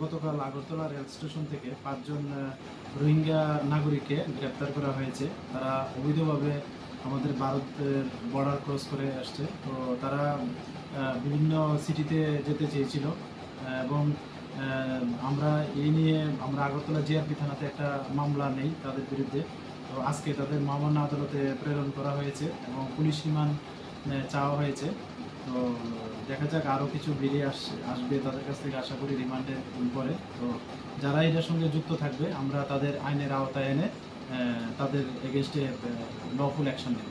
গতকাল Agartala rail station থেকে পাঁচজন রোহিঙ্গা নাগরিককে গ্রেপ্তার করা হয়েছে। তারা অবৈধভাবে আমাদের ভারতের বর্ডার ক্রস করে আসছে। তো তারা বিভিন্ন সিটিতে যেতে চেয়েছিল। এবং আমরা এই নিয়ে, আমরা আগরতলা জিআরপি থানাতে একটা মামলা নেই তাদের বিরুদ্ধে। তো আজকে তাদের মহামান্য আদালতে প্রেরণ করা হয়েছে এবং পুলিশ রিমান্ড চাওয়া হয়েছে। তো, দেখা যাক আরও কিছু বেরিয়ে আসছে, আসবে তাদের কাছ থেকে আশা করি রিমান্ডের পরে তো, যারা এটার সঙ্গে যুক্ত থাকবে, আমরা তাদের আইনের আওতায় এনে তাদের এগেনস্টে লফুল অ্যাকশন নেব।